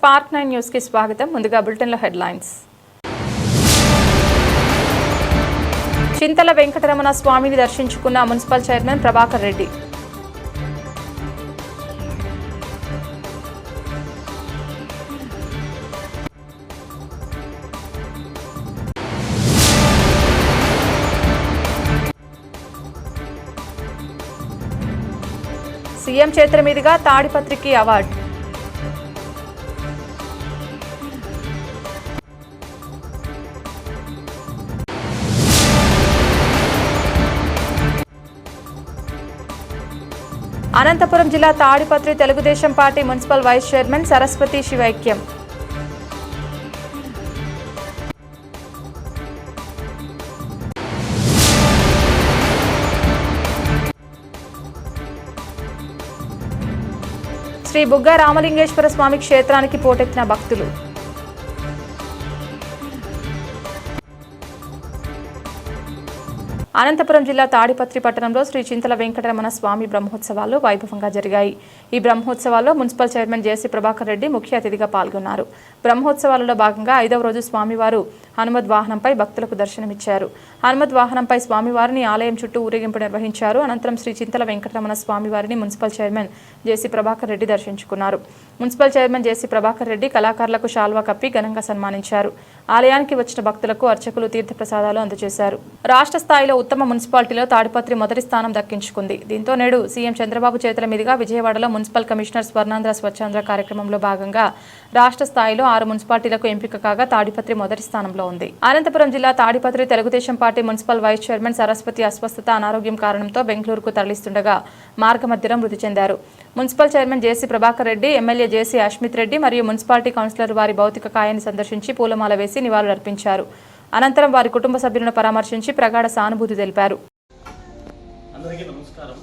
Spark nine న్యూస్కి స్వాగతం. ముందుగా బులెటిన్లో హెడ్లైన్స్. చింతల వెంకటరమణ స్వామిని దర్శించుకున్న municipal chairman Prabhakar Reddy. CM చేతుల మీదుగా తాడిపత్రికి అవార్డు. అనంతపురం జిల్లా Tadipatri Telugu Desam party municipal vice chairman Saraswati శివైక్యం Sri Bugga Ramalingeswara స్వామి క్షేత్రానికి పోటెత్తిన భక్తులు. అనంతపురం జిల్లా తాడిపత్రి పట్టణంలో శ్రీ చింతల వెంకటరమణ స్వామి బ్రహ్మోత్సవాలు వైభవంగా జరిగాయి. ఈ బ్రహ్మోత్సవాల్లో municipal chairman JC Prabhakar Reddy ముఖ్య అతిథిగా పాల్గొన్నారు. బ్రహ్మోత్సవాలలో భాగంగా ఐదవ రోజు స్వామివారు హనుమద్ వాహనంపై భక్తులకు దర్శనమిచ్చారు. హనుమద్ వాహనంపై స్వామివారిని ఆలయం చుట్టూ ఊరేగింపు నిర్వహించారు. అనంతరం శ్రీ చింతల వెంకటరమణ స్వామివారిని municipal chairman JC Prabhakar Reddy దర్శించుకున్నారు. Municipal chairman JC Prabhakar Reddy కళాకారులకు శాల్వా కప్పి ఘనంగా సన్మానించారు. ఆలయానికి వచ్చిన భక్తులకు అర్చకులు తీర్థప్రసాదాలు అందజేశారు. రాష్ట్ర స్థాయిలో ఉత్తమ మున్సిపాలిటీలో తాడిపత్రి మొదటి స్థానం దక్కించుకుంది. దీంతో నేడు సీఎం చంద్రబాబు చేతుల మీదుగా విజయవాడలో మున్సిపల్ కమిషనర్ స్వర్ణాంధ్ర స్వచ్ఛాంధ్ర కార్యక్రమంలో భాగంగా రాష్ట్ర స్థాయిలో ఆరు మున్సిపాలిటీలకు ఎంపిక కాగా తాడిపత్రి మొదటి స్థానంలో ఉంది. అనంతపురం జిల్లా Tadipatri Telugu Desam party municipal vice chairman Saraswati అస్వస్థత అనారోగ్యం కారణంతో బెంగళూరుకు తరలిస్తుండగా మార్గమధ్యలో మృతి చెందారు. Municipal chairman JC Prabhakar Reddy MLA JC Ashmit Reddy మరియు మున్సిపాలిటీ కౌన్సిలర్ వారి భౌతిక కాయాన్ని సందర్శించి పూలమాల వేసి నివాళులర్పించారు. అనంతరం వారి కుటుంబ సభ్యులను పరామర్శించి ప్రగాఢ సానుభూతి తెలిపారు. అందరికీ నమస్కారం.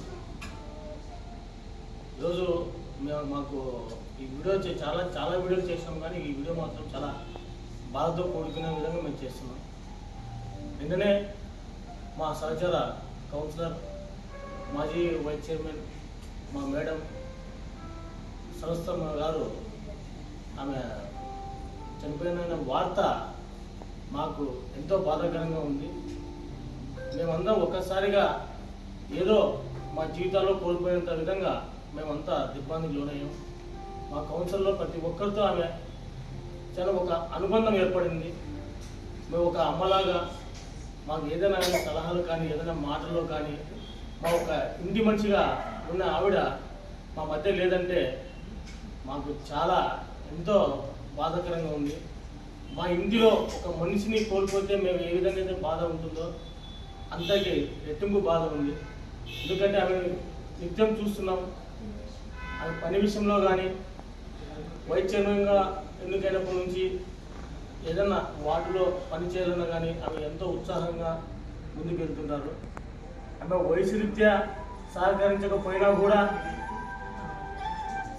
ఈరోజు మాకు ఈ వీడియో చాలా చాలా వీడియోలు కానీ ఈ వీడియో మాత్రం చాలా బాధతో కూడుకునే విధంగా మేము చేస్తున్నాం. నిన్ననే మా సహచర కౌన్సిలర్ మాజీ వైస్ చైర్మన్ మా మేడం సరస్వమ్మ గారు ఆమె చనిపోయిన వార్త మాకు ఎంతో బాధాకరంగా ఉంది. మేమందరం ఒక్కసారిగా ఏదో మా జీవితాల్లో కోల్పోయేంత విధంగా మేమంతా దిగ్బాంధికి లోనయ్యాం. మా కౌన్సిల్లో ప్రతి ఒక్కరితో ఆమె చాలా ఒక అనుబంధం ఏర్పడింది. మేము ఒక అమ్మలాగా మాకు ఏదైనా సలహాలు కానీ ఏదైనా మాటలు కానీ మా ఒక ఇంటి మనిషిగా ఉన్న ఆవిడ మా మధ్య లేదంటే మాకు చాలా ఎంతో బాధాకరంగా ఉంది. మా ఇంటిలో ఒక మనిషిని కోల్పోతే మేము ఏ విధంగా అయితే బాధ ఉంటుందో అంతకి రెట్టింపు బాధ ఉంది. ఎందుకంటే ఆమె నిత్యం చూస్తున్నాం. ఆమె పని విషయంలో కానీ వైద్యంగా ఎన్నికైనప్పటి నుంచి ఏదన్నా వార్డులో పని చేయాలన్నా కానీ ఆమె ఎంతో ఉత్సాహంగా ముందుకు వెళ్తున్నారు ఆమె వయసు రీత్యా సహకరించకపోయినా కూడా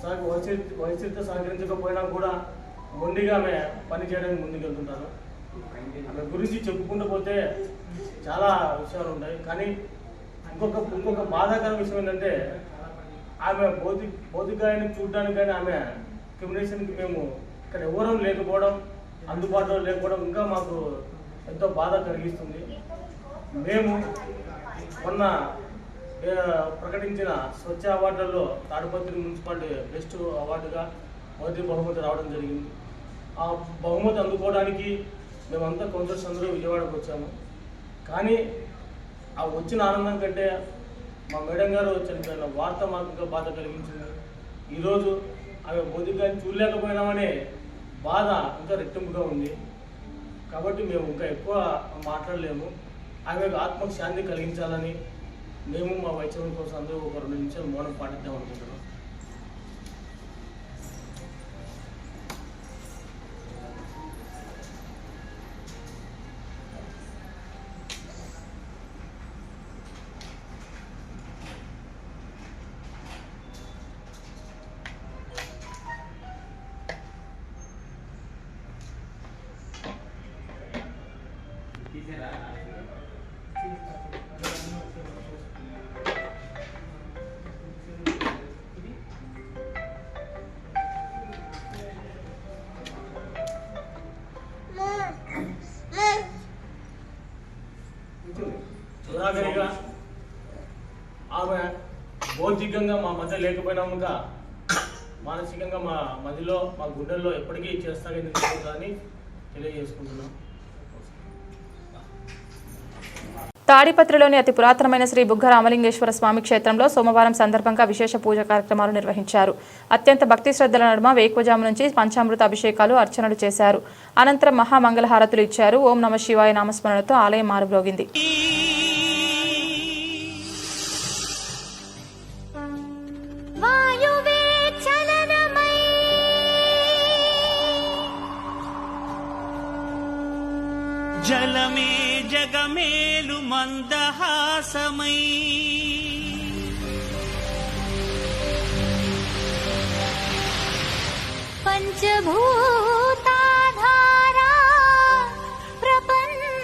సాగు వయసు వైసీపీతో సహకరించకపోయినా కూడా మొండిగా ఆమె పని చేయడానికి ముందుకెళ్తుంటారు. ఆమె గురించి చెప్పుకుంటూ పోతే చాలా విషయాలు ఉంటాయి. కానీ ఇంకొక ఇంకొక బాధాకర విషయం ఏంటంటే ఆమె భౌతిక భౌతికాయని చూడడానికి కానీ ఆమె క్రిమినేషన్కి మేము ఇక్కడ ఎవరం లేకపోవడం అందుబాటులో లేకపోవడం ఇంకా మాకు ఎంతో బాధ కలిగిస్తుంది. మేము మొన్న ప్రకటించిన స్వచ్ఛ అవార్డులలో తాడిపత్రి మున్సిపాలిటీ బెస్ట్ అవార్డుగా మొదటి బహుమతి రావడం జరిగింది. ఆ బహుమతి అందుకోవడానికి మేమంతా కౌన్సిలర్స్ అందరూ విజయవాడకు వచ్చాము. కానీ ఆ వచ్చిన ఆనందం కంటే మా మేడం గారు చనిపోయిన వార్త మాకు బాధ కలిగించింది. ఈరోజు ఆమె భౌతికాన్ని చూడలేకపోయినామనే బాధ ఇంకా రెట్టింపుగా ఉంది. కాబట్టి మేము ఇంకా ఎక్కువ మాట్లాడలేము. ఆమెకు ఆత్మకు శాంతి కలిగించాలని మేము మా వైద్యం కోసం అందరూ ఒక రెండు నిమిషాలు మౌనం పాటిద్దాం అనుకుంటున్నాం. తీసేరా? సహకారిగా ఆమె భౌతికంగా మా మధ్య లేకపోయినాముక మానసికంగా మా మధ్యలో మా గుండెల్లో ఎప్పటికీ చేస్తారని అని తెలియజేసుకుంటున్నాం. తాడిపత్రిలోని అతి పురాతనమైన శ్రీ బుగ్గ రామలింగేశ్వర స్వామి క్షేత్రంలో సోమవారం సందర్భంగా విశేష పూజ కార్యక్రమాలు నిర్వహించారు. అత్యంత భక్తి శ్రద్ధల నడుమ వేకువజాము నుంచి పంచామృత అభిషేకాలు అర్చనలు చేశారు. అనంతరం మహామంగళహారతులు ఇచ్చారు. ఓం నమ శివాయ నామస్మరణతో ఆలయం మారుబ్రోగింది समयी। पञ्चभूताधारा प्रपञ्चेश्वरा।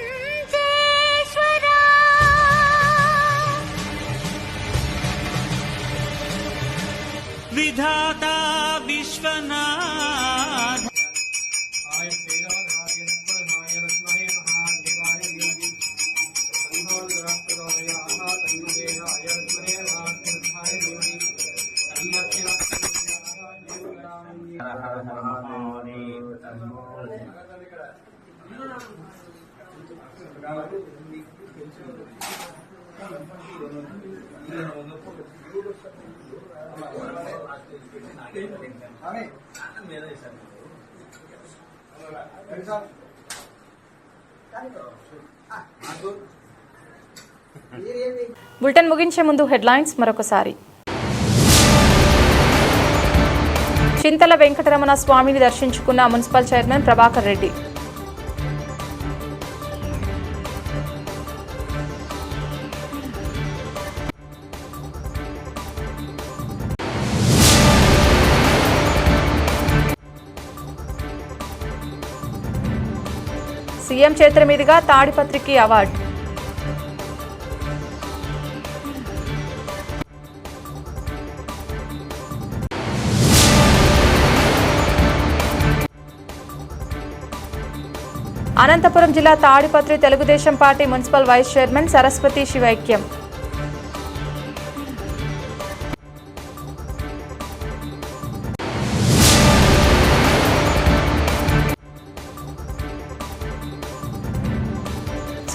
विधाता विश्वना బులెటిన్ ముగించే ముందు హెడ్లైన్స్ మరొకసారి. చింతల వెంకటరమణ స్వామిని దర్శించుకున్న municipal chairman Prabhakar Reddy. CM చేతుల మీదుగా తాడిపత్రికి అవార్డు. అనంతపురం జిల్లా Tadipatri Telugu Desam party municipal vice chairman Saraswati శివైక్యం.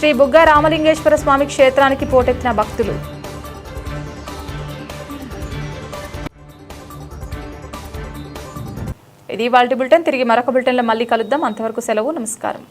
Sri Bugga Ramalingeswara స్వామి క్షేత్రానికి పోటెత్తిన భక్తులు. ఇది వాళ్ళ బులెటిన్. తిరిగి మరొక బులెటిన్లో మళ్ళీ కలుద్దాం. అంతవరకు సెలవు నమస్కారం.